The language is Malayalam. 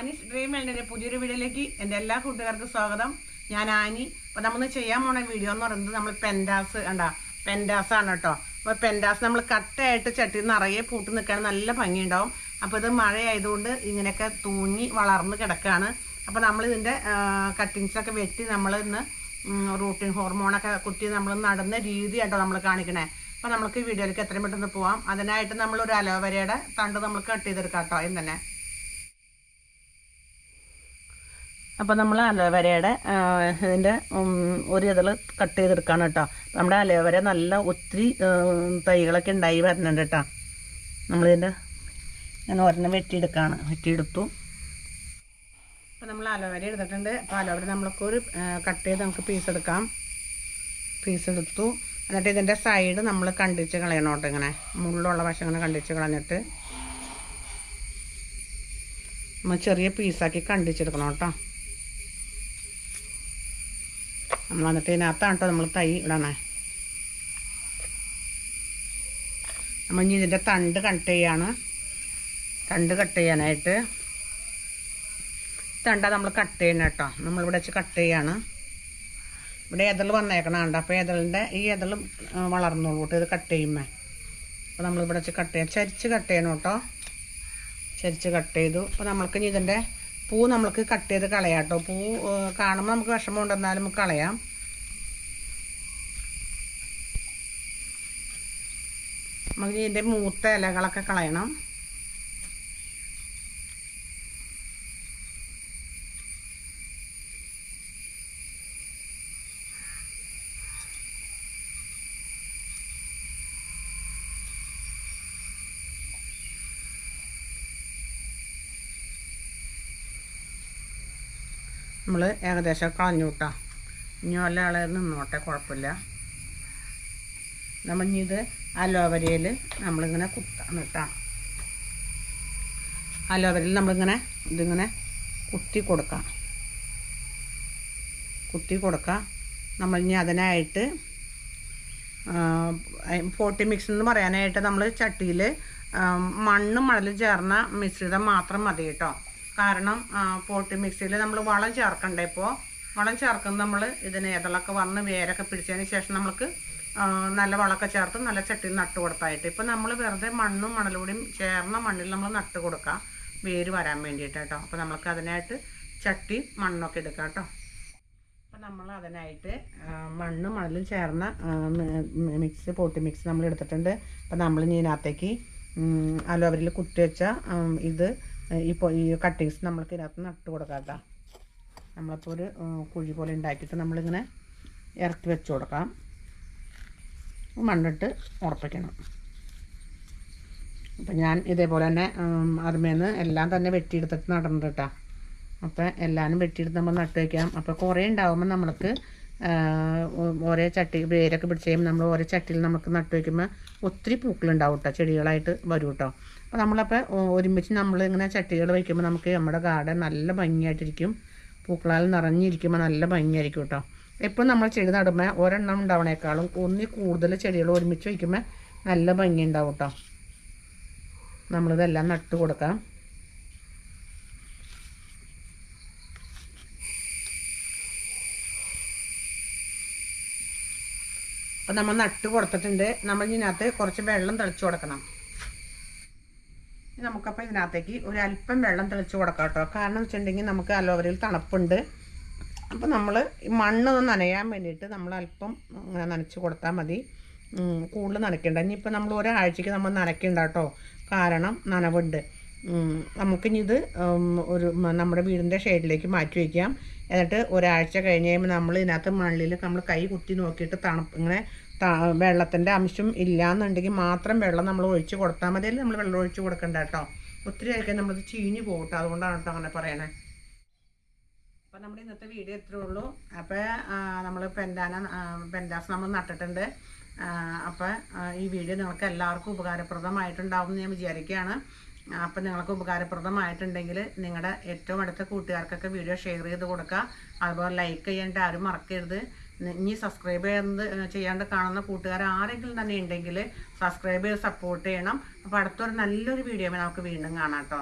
ആനിസ് ഡ്രീം വേൾഡിന്റെ പുതിയൊരു വീഡിയോയിലേക്ക് എന്റെ എല്ലാ കൂട്ടുകാർക്കും സ്വാഗതം. ഞാൻ ആനി. അപ്പോൾ നമ്മൾ ചെയ്യാൻ പോണ വീഡിയോ എന്ന് പറയുന്നത് നമ്മൾ പെൻഡാസ് കണ്ട? പെൻഡാസ് ആണ് കേട്ടോ. അപ്പോൾ പെൻഡാസ് നമ്മൾ കട്ടയായിട്ട് ചട്ടി നിറയെ പൂട്ട് നിൽക്കാൻ നല്ല ഭംഗിയുണ്ടാവും. അപ്പോൾ ഇത് മഴയായതുകൊണ്ട് ഇങ്ങനെയൊക്കെ തൂങ്ങി വളർന്ന് കിടക്കുകയാണ് അപ്പോൾ നമ്മൾ ഇതിന്റെ കട്ടിങ്സൊക്കെ വെട്ടി നമ്മൾ ഇന്ന് റൂട്ടിൻ ഹോർമോണൊക്കെ കുത്തി നമ്മൾ നടന്ന രീതിയാട്ടോ നമ്മൾ കാണിക്കണേ. അപ്പോൾ നമുക്ക് വീഡിയോയിലേക്ക് എത്രയും പെട്ടെന്ന് പോവാം. അതിനായിട്ട് നമ്മൾ ഒരു അലോവരയുടെ തണ്ട് നമ്മൾ കട്ട് ചെയ്തെടുക്കാം കേട്ടോ ഇന്ന് തന്നെ. അപ്പോൾ നമ്മൾ അലോവരയുടെ ഇതിന്റെ ഒരു ഇതിൽ കട്ട് ചെയ്തെടുക്കാണ് കേട്ടോ. നമ്മുടെ അലോവര നല്ല ഒത്തിരി തൈകളൊക്കെ ഉണ്ടായി വരുന്നുണ്ട് കേട്ടോ. നമ്മളിതിന്റെ ഞാൻ ഒരെണ്ണം വെട്ടിയെടുക്കുകയാണ് വെട്ടിയെടുത്തു. അപ്പോൾ നമ്മൾ അലോവര എടുത്തിട്ടുണ്ട്. അപ്പോൾ അലോവര നമ്മൾക്ക് ഒരു കട്ട് ചെയ്ത് നമുക്ക് പീസ് എടുക്കാം. പീസ് എടുത്തു. എന്നിട്ട് ഇതിന്റെ സൈഡ് നമ്മൾ കണ്ടിച്ച് കളയണം കേട്ടോ ഇങ്ങനെ. മുള്ളുള്ള വശം ഇങ്ങനെ കണ്ടിച്ച് കളഞ്ഞിട്ട്. നമ്മൾ ചെറിയ പീസാക്കി കണ്ടിച്ചെടുക്കണം കേട്ടോ. നമ്മൾ എന്നിട്ട് ഇതിനകത്താണ് കേട്ടോ നമ്മൾ തൈ ഇടണേ. നമ്മൾ ഇനി ഇതിന്റെ തണ്ട് കട്ട് ചെയ്യാണ്. തണ്ട് കട്ട് ചെയ്യാനായിട്ട്. തണ്ട നമ്മൾ കട്ട് ചെയ്യണം കേട്ടോ. നമ്മളിവിടെ വെച്ച് കട്ട് ചെയ്യാണ്. ഇവിടെ എതൾ വന്നേക്കണം കണ്ടോ. അപ്പോൾ എതളിന്റെ ഈ എതൾ വളർന്നോളൂ കേട്ടോ ഇത് കട്ട് ചെയ്യുമ്പോൾ അപ്പോൾ നമ്മളിവിടെ വെച്ച് കട്ട് ചെയ്യാം. ചരിച്ച് കട്ട് ചെയ്യണം കേട്ടോ. ചരിച്ച് കട്ട് ചെയ്തു. അപ്പോൾ നമ്മൾക്ക് ഇനി ഇതിന്റെ പൂ നമ്മൾക്ക് കട്ട് ചെയ്ത് കളയാം കേട്ടോ പൂ കാണുമ്പോൾ നമുക്ക് വിഷമം ഉണ്ടെന്നാലും നമുക്ക് കളയാം. നമുക്ക് ഇതിന്റെ മൂത്ത ഇലകളൊക്കെ കളയണം. നമ്മൾ ഏകദേശം കളഞ്ഞു കേട്ടോ. ഇനി വല്ല ആളെ നിന്നോട്ടെ കുഴപ്പമില്ല. നമ്മൾ ഇനി ഇത് അലോവരയിൽ നമ്മളിങ്ങനെ കുത്താൻ കിട്ടാം. അലോവരയിൽ നമ്മളിങ്ങനെ ഇതിങ്ങനെ കുത്തി കൊടുക്കാം. കുത്തി കൊടുക്കാം. നമ്മൾ ഇനി അതിനായിട്ട് ഫോർട്ടി മിക്സ് എന്ന് പറയാനായിട്ട് നമ്മൾ ചട്ടിയിൽ മണ്ണും മണലും ചേർന്ന മിശ്രിതം മാത്രം മതി കേട്ടോ. കാരണം പോട്ടി മിക്സിയിൽ നമ്മൾ വളം ചേർക്കണ്ടേ ഇപ്പോൾ വളം ചേർക്കുന്നത് നമ്മൾ ഇതിന് ഏതളൊക്കെ വന്ന് വേരൊക്കെ പിടിച്ചതിന് ശേഷം നമുക്ക് നല്ല വളമൊക്കെ ചേർത്ത് നല്ല ചട്ടിയിൽ നട്ട് കൊടുത്തായിട്ട്. ഇപ്പം നമ്മൾ വെറുതെ മണ്ണും മണലൂടിയും ചേർന്ന മണ്ണിൽ നമ്മൾ നട്ട് കൊടുക്കുക വേര് വരാൻ വേണ്ടിയിട്ട് കേട്ടോ. അപ്പോൾ നമുക്ക് അതിനായിട്ട് ചട്ടി മണ്ണൊക്കെ എടുക്കാം കേട്ടോ. അപ്പം നമ്മൾ അതിനായിട്ട് മണ്ണും മണലും ചേർന്ന മിക്സ് പോട്ടി മിക്സ് നമ്മൾ എടുത്തിട്ടുണ്ട്. അപ്പം നമ്മൾ ഇനി ഇതിനകത്തേക്ക് അലോവരിൽ കുത്തിവെച്ച ഇത് ഇപ്പോൾ ഈ കട്ടിങ്സ് നമ്മൾക്ക് ഇതിനകത്ത് നട്ട് കൊടുക്കാം കേട്ടോ നമ്മളിപ്പോൾ ഒരു കുഴി പോലെ ഉണ്ടാക്കിയിട്ട് നമ്മളിങ്ങനെ ഇറക്കി വെച്ച് കൊടുക്കാം. മണ്ണിട്ട് ഉറപ്പിക്കണം. അപ്പം ഞാൻ ഇതേപോലെ തന്നെ അതിമേന്ന് എല്ലാം തന്നെ വെട്ടിയെടുത്തിട്ട് നടന്നിട്ടാണ് അപ്പം അപ്പോൾ എല്ലാവരും വെട്ടിയെടുത്ത് നമ്മൾ നട്ട് വയ്ക്കാം അപ്പോൾ കുറേ ഉണ്ടാകുമ്പോൾ നമ്മൾക്ക് ഓരോ ചട്ടി വേരൊക്കെ പിടിച്ച് കഴിയുമ്പോൾ നമ്മൾ ഓരോ ചട്ടിയിൽ നമുക്ക് നട്ട് വയ്ക്കുമ്പോൾ ഒത്തിരി പൂക്കളുണ്ടാവും കേട്ടോ ചെടികളായിട്ട് വരും കേട്ടോ അപ്പോൾ നമ്മളപ്പോൾ ഒരുമിച്ച് നമ്മൾ ഇങ്ങനെ ചട്ടികൾ വയ്ക്കുമ്പോൾ നമുക്ക് നമ്മുടെ ഗാർഡൻ നല്ല ഭംഗിയായിട്ടിരിക്കും. പൂക്കളാൽ നിറഞ്ഞിരിക്കുമ്പോൾ നല്ല ഭംഗിയായിരിക്കും കേട്ടോ എപ്പോഴും നമ്മൾ ചെടി നടുമ്പോൾ ഒരെണ്ണം ഉണ്ടാവണേക്കാളും ഒന്നി കൂടുതൽ ചെടികൾ ഒരുമിച്ച് വയ്ക്കുമ്പോൾ നല്ല ഭംഗി ഉണ്ടാവും കേട്ടോ നമ്മളിതെല്ലാം നട്ട് കൊടുക്കാം. അപ്പം നമ്മൾ നട്ട് കൊടുത്തിട്ടുണ്ട്. നമ്മൾ ഇതിനകത്ത് കുറച്ച് വെള്ളം തെളിച്ച് കൊടുക്കണം. നമുക്കപ്പോൾ ഇതിനകത്തേക്ക് ഒരു അല്പം വെള്ളം തെളിച്ച് കൊടുക്കാം കേട്ടോ. കാരണം വെച്ചിട്ടുണ്ടെങ്കിൽ നമുക്ക് അലോവരയിൽ തണുപ്പുണ്ട്. അപ്പോൾ നമ്മൾ മണ്ണൊന്ന് നനയാൻ വേണ്ടിയിട്ട് നമ്മൾ അല്പം നനച്ച് കൊടുത്താൽ മതി. കൂടുതൽ നനയ്ക്കേണ്ട. ഇനിയിപ്പോൾ നമ്മൾ ഒരാഴ്ചയ്ക്ക് നമ്മൾ നനയ്ക്കണ്ട കേട്ടോ. കാരണം നനവുണ്ട്. നമുക്കിനി ഇത് ഒരു നമ്മുടെ വീടിന്റെ ഷെയ്ഡിലേക്ക് മാറ്റി വയ്ക്കാം എന്നിട്ട് ഒരാഴ്ച കഴിഞ്ഞ് കഴിയുമ്പോൾ നമ്മൾ ഇതിനകത്ത് മണ്ണിൽ നമ്മൾ കൈ കുത്തി നോക്കിയിട്ട് തണുപ്പ് ഇങ്ങനെ വെള്ളത്തിന്റെ അംശം ഇല്ലയെന്നുണ്ടെങ്കിൽ മാത്രം വെള്ളം നമ്മൾ ഒഴിച്ച് കൊടുത്താൽ മതി. നമ്മൾ വെള്ളം ഒഴിച്ച് കൊടുക്കണ്ട കേട്ടോ. ഒത്തിരി ആയിക്കാൻ നമ്മളത് ചീഞ്ഞ് പോകും കേട്ടോ അതുകൊണ്ടാണ് കേട്ടോ അങ്ങനെ പറയണേ. അപ്പോൾ നമ്മുടെ ഇന്നത്തെ വീഡിയോ ഇത്രേ ഉള്ളൂ. അപ്പോൾ നമ്മൾ പെൻഡാന പെൻഡാസ് നമ്മൾ നട്ടിട്ടുണ്ട്. അപ്പോൾ ഈ വീഡിയോ നിങ്ങൾക്ക് എല്ലാവർക്കും ഉപകാരപ്രദമായിട്ടുണ്ടാവും എന്ന് ഞാൻ വിചാരിക്കുകയാണ്. അപ്പം നിങ്ങൾക്ക് ഉപകാരപ്രദമായിട്ടുണ്ടെങ്കിൽ നിങ്ങളുടെ ഏറ്റവും അടുത്ത കൂട്ടുകാർക്കൊക്കെ വീഡിയോ ഷെയർ ചെയ്ത് കൊടുക്കുക. അതുപോലെ ലൈക്ക് ചെയ്യാണ്ട് ആരും മറക്കരുത്. ഇനി സബ്സ്ക്രൈബ് ചെയ്യുന്നത് ചെയ്യാണ്ട് കാണുന്ന കൂട്ടുകാർ ആരെങ്കിലും തന്നെ ഉണ്ടെങ്കിൽ സബ്സ്ക്രൈബ് ചെയ്ത് സപ്പോർട്ട് ചെയ്യണം. അപ്പോൾ അടുത്തൊരു നല്ലൊരു വീഡിയോ നമുക്ക് വീണ്ടും കാണാം കേട്ടോ.